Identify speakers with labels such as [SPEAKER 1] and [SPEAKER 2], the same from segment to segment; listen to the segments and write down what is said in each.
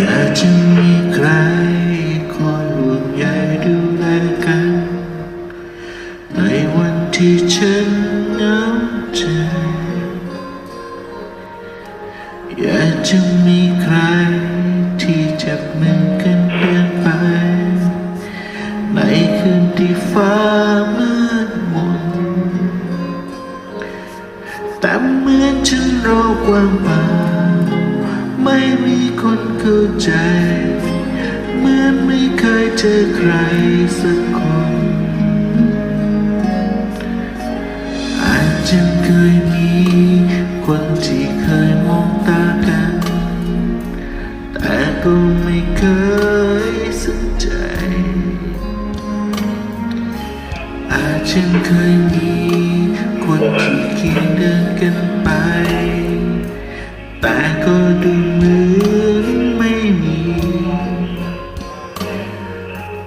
[SPEAKER 1] ยากจะมีใครคอยห่วงใยดูแลกัน ในวันที่ฉันเหงาใจ อยากจะมีใครที่จะเหมือนกันเดินไป ในคืนที่ฟ้ามืดมนแต่เหมือนฉันรอกว่างเปล่า ไม่มีคนเข้าใจ เหมือนไม่เคยเจอใครสักคน อาจจะเคยมีคนที่เคยมองตากัน แต่ก็ไม่เคยสนใจ อาจจะเคยมีคนที่เคียงเดินกันไป แต่ก็ดูเหมือนไม่มี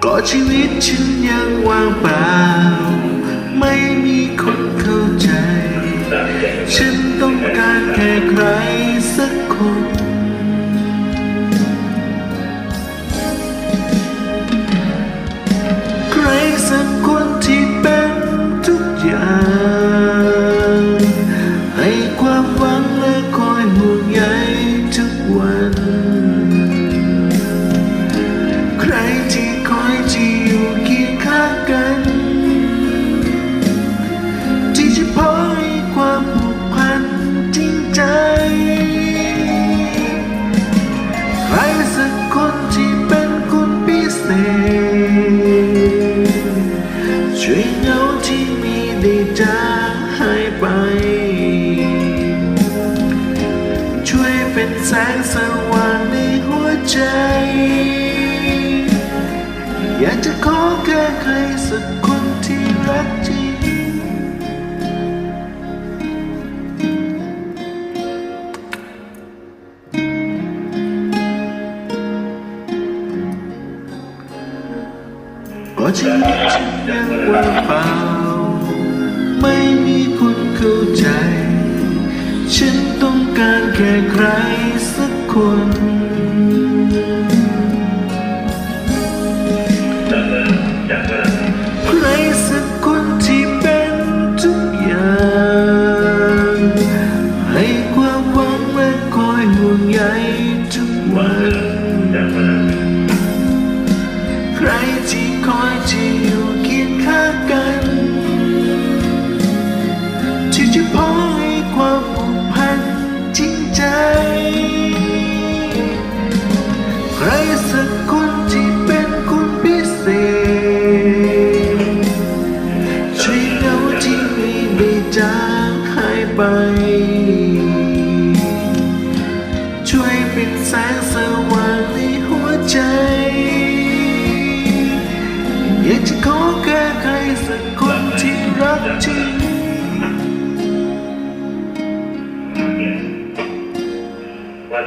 [SPEAKER 1] ก็ชีวิตฉันยังว่างเปล่า ไม่มีคนเข้าใจ ฉันต้องการแค่ใครสัก เป็นแสงสว่างในหัวใจ อยากจะขอแค่ใครสักคนที่รักจริงก็ชีวิตฉันยังว่างเปล่า ไม่มีคนเข้าใจ ให้ความหวังและคอยห่วงใยทุกวัน ใครที่คอยที่อยู่เคียงข้างกัน ช่วยเป็นแสงสว่างในหัวใจ อยากจะขอแค่ใครสักคนที่รักจริง
[SPEAKER 2] ว่า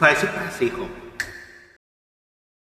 [SPEAKER 1] พสุภาพสี่หก